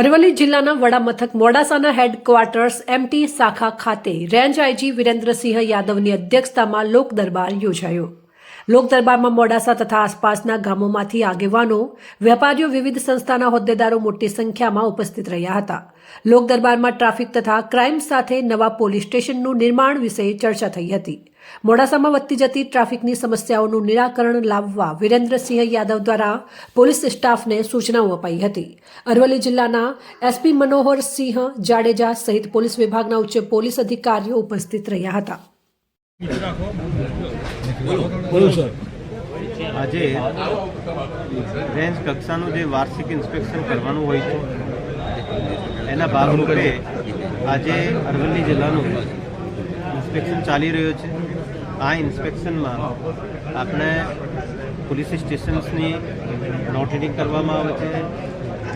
અરવલ્લી જિલ્લાના વડામથક મોડાસાના headquarters MT શાખા ખાતે રેન્જ આઈજી વિરેન્દ્રસિંહ યાદવની અધ્યક્ષતામાં લોક દરબાર યોજાયો. લોક દરબારમાં મોડાસા તથા આસપાસના ગામોમાંથી આગેવાનો, વેપારીઓ વિવિધ સંસ્થાના હોદ્દેદારો મોટી સંખ્યામાં ઉપસ્થિત રહ્યા હતા. લોક દરબારમાં ટ્રાફિક તથા ક્રાઇમ સાથે નવા પોલીસ સ્ટેશનનું નિર્માણ વિશે ચર્ચા થઈ હતી. મોડાસામાં વધતી જતી ટ્રાફિકની સમસ્યાઓનું નિરાકરણ લાવવા વિરેન્દ્રસિંહ યાદવ દ્વારા પોલીસ સ્ટાફને સૂચનાઓ અપાઈ હતી. અરવલ્લી જિલ્લાના એસપી મનોહરસિંહ જાડેજા સહિત પોલીસ વિભાગના ઉચ્ચ પોલીસ અધિકારીઓ ઉપસ્થિત રહ્યા હતા. બોલો. સર આજે રેન્જ કક્ષાનું જે વાર્ષિક ઇન્સ્પેક્શન કરવાનું હોય છે એના ભાગરૂપે આજે અરવલ્લી જિલ્લાનું ઇન્સ્પેક્શન ચાલી રહ્યો છે. આ ઇન્સ્પેક્શનમાં આપણે પોલીસ સ્ટેશન્સની નોટ રીડિંગ કરવામાં આવે છે.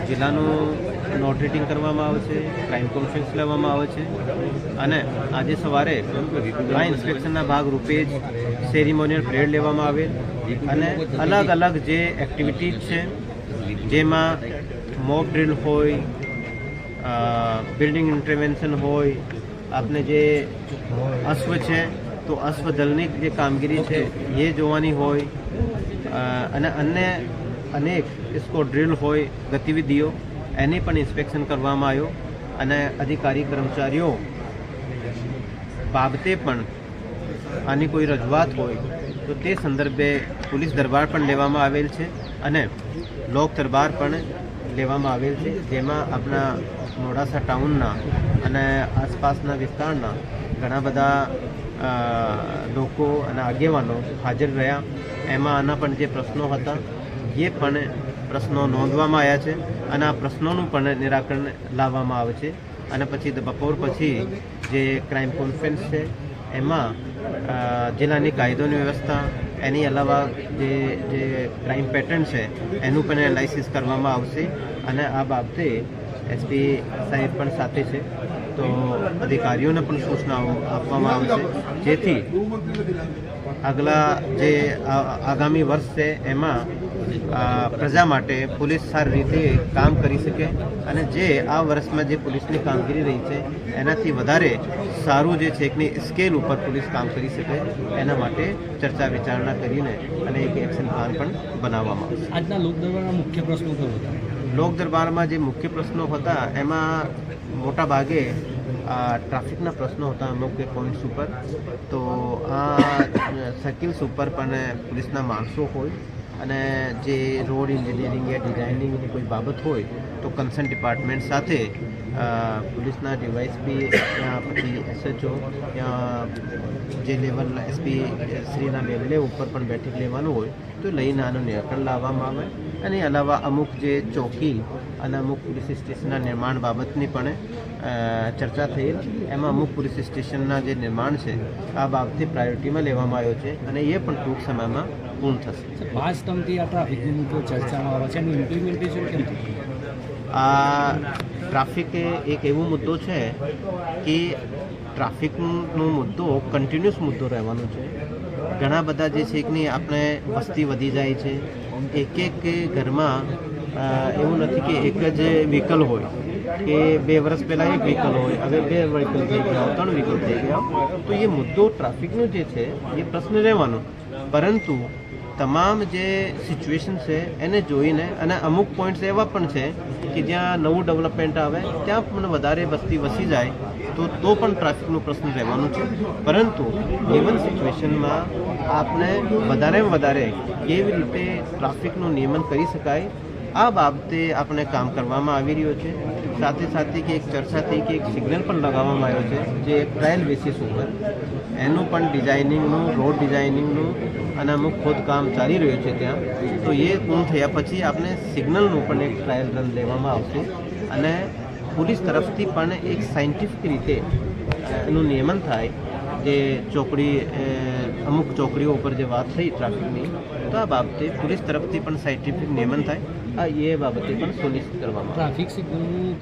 જિલ્લાનું નોટ રીડિંગ કરવામાં આવે છે, ક્રાઇમ કોન્ફરન્સ લેવામાં આવે છે અને આજે સવારે આ ઇન્સ્પેક્શનના ભાગરૂપે જ સેરિમોનિયલ પરેડ લેવામાં આવે અને અલગ અલગ જે એક્ટિવિટીઝ છે, જેમાં મોક ડ્રિલ હોય બિલ્ડિંગ ઇન્ટરવેન્શન હોય આપણે જે અશ્વ છે, તો અશ્વ દળની જે કામગીરી છે, એ જોવાની હોય અને અન્ય અનેક ઇસકો ડ્રિલ હોય, ગતિવિધિઓ એની પણ ઇન્સ્પેક્શન કરવામાં આવ્યો અને અધિકારી કર્મચારીઓ બાબતે પણ આની કોઈ રજૂઆત હોય તો તે સંદર્ભે પોલીસ દરબાર પણ લેવામાં આવેલ છે અને લોક દરબાર પણ લેવામાં આવેલ છે, જેમાં આપણા મોડાસા ટાઉનના અને આસપાસના વિસ્તારના ઘણા બધા લોકો અને આગેવાનો હાજર રહ્યા. એમાં આના પણ જે પ્રશ્નો હતા એ પણ પ્રશ્નો નોંધવામાં આવ્યા છે અને આ પ્રશ્નોનું પણ નિરાકરણ લાવવામાં આવે છે. અને પછી બપોર પછી જે ક્રાઇમ કોન્ફરન્સ છે, એમાં જિલ્લાની કાયદોની વ્યવસ્થા, એની અલાવા જે જે ક્રાઇમ પેટર્ન છે, એનું પણ એનાલિસિસ કરવામાં આવશે. અને આ બાબતે એસપી સાહેબ પણ સાથે છે. તો અધિકારીઓને પણ સૂચનાઓ આપવામાં આવશે. જેથી આગલા જે આગામી વર્ષ છે, એમાં પ્રજા માટે પોલીસ સારી રીતે કામ કરી શકે અને જે આ વર્ષમાં જે પોલીસની કામગીરી રહી છે એનાથી વધારે સારું જે છે એકની સ્કેલ ઉપર પોલીસ કામ કરી શકે એના માટે ચર્ચા વિચારણા કરીને અને એક એક્શન પ્લાન પણ બનાવવામાં આવશે. આજના લોક દરબારના મુખ્ય પ્રશ્નો કયો હતા? લોક દરબારમાં જે મુખ્ય પ્રશ્નો હતા એમાં મોટા ભાગે આ ટ્રાફિકના પ્રશ્નો હતા અમુક પોઈન્ટ્સ ઉપર. તો આ સર્કલ્સ ઉપર પણ પોલીસના માણસો હોય અને જે રોડ એન્જિનિયરિંગ યા ડિઝાઇનિંગની કોઈ બાબત હોય તો કન્સર્ન ડિપાર્ટમેન્ટ સાથે પોલીસના ડીવાયસપી યા પછી એસએચઓ જે લેવલ એસપી શ્રીના લેવલે ઉપર પણ બેઠક લેવાનું હોય તો લઈને આનું નિરાકરણ લાવવામાં આવે. અને અલાવા અમુક જે ચોકી અને અમુક પોલીસ સ્ટેશનના નિર્માણ બાબતની પણ ચર્ચા થયેલ. એમાં અમુક પોલીસ સ્ટેશનના જે નિર્માણ છે આ બાબતે પ્રાયોરિટીમાં લેવામાં આવ્યો છે અને એ પણ ટૂંક સમયમાં પૂર્ણ થશે. પાંચ ટર્મથી આ ટ્રાફિકનો ચર્ચામાં આવે છે? એનું ઇમ્પ્લિમેન્ટેશન કેમ થયું? આ ટ્રાફિક એક એવો મુદ્દો છે કે ટ્રાફિકનો મુદ્દો કન્ટિન્યુઅસ મુદ્દો રહેવાનો છે. ઘણા બધા જે છે કે આપણે વસ્તી વધી જાય છે. એક એક ઘરમાં એવું નથી કે એક જ વ્હીકલ હોય, કે બે વર્ષ પહેલાં એક વ્હીકલ હોય, હવે બે વ્હીકલ થઈ ગયા ત્રણ વ્હીકલ થઈ ગયા તો એ મુદ્દો ટ્રાફિકનો જે છે, એ પ્રશ્ન રહેવાનો. પરંતુ તમામ જે સિચ્યુએશન છે, એને જોઈને અને અમુક પોઈન્ટ્સ એવા પણ છે કે જ્યાં નવું ડેવલપમેન્ટ આવે, ત્યાં પણ વધારે વસ્તી વસી જાય, તો તો પણ ટ્રાફિકનો પ્રશ્ન રહેવાનો છે. પરંતુ નિયમન સિચ્યુએશનમાં આપણે વધારેમાં વધારે કેવી રીતે ટ્રાફિકનું નિયમન કરી શકાય આ બાબતે આપણે કામ કરવામાં આવી રહ્યું છે. સાથે સાથે કે એક ચર્ચા થઈ કે એક સિગ્નલ પણ લગાવવામાં આવ્યો છે, જે ટ્રાયલ બેસિસ ઉપર. એનું પણ ડિઝાઇનિંગનું રોડ ડિઝાઇનિંગનું અને અમુક ખોદકામ ચાલી રહ્યું છે ત્યાં. તો એ પૂર્ણ થયા પછી આપણે સિગ્નલનું પણ એક ટ્રાયલ રન લેવામાં આવશે. અને પોલીસ તરફથી પણ એક સાયન્ટિફિક રીતે એનું નિયમન થાય જે ચોકડી અમુક ચોકડીઓ ઉપર જે વાત થઈ ટ્રાફિકની, તો આ બાબતે પોલીસ તરફથી પણ સાયન્ટિફિક નિયમન થાય. આ એ બાબતે પણ સુનિશ્ચિત કરવામાં ટ્રાફિક સિગ્નલનું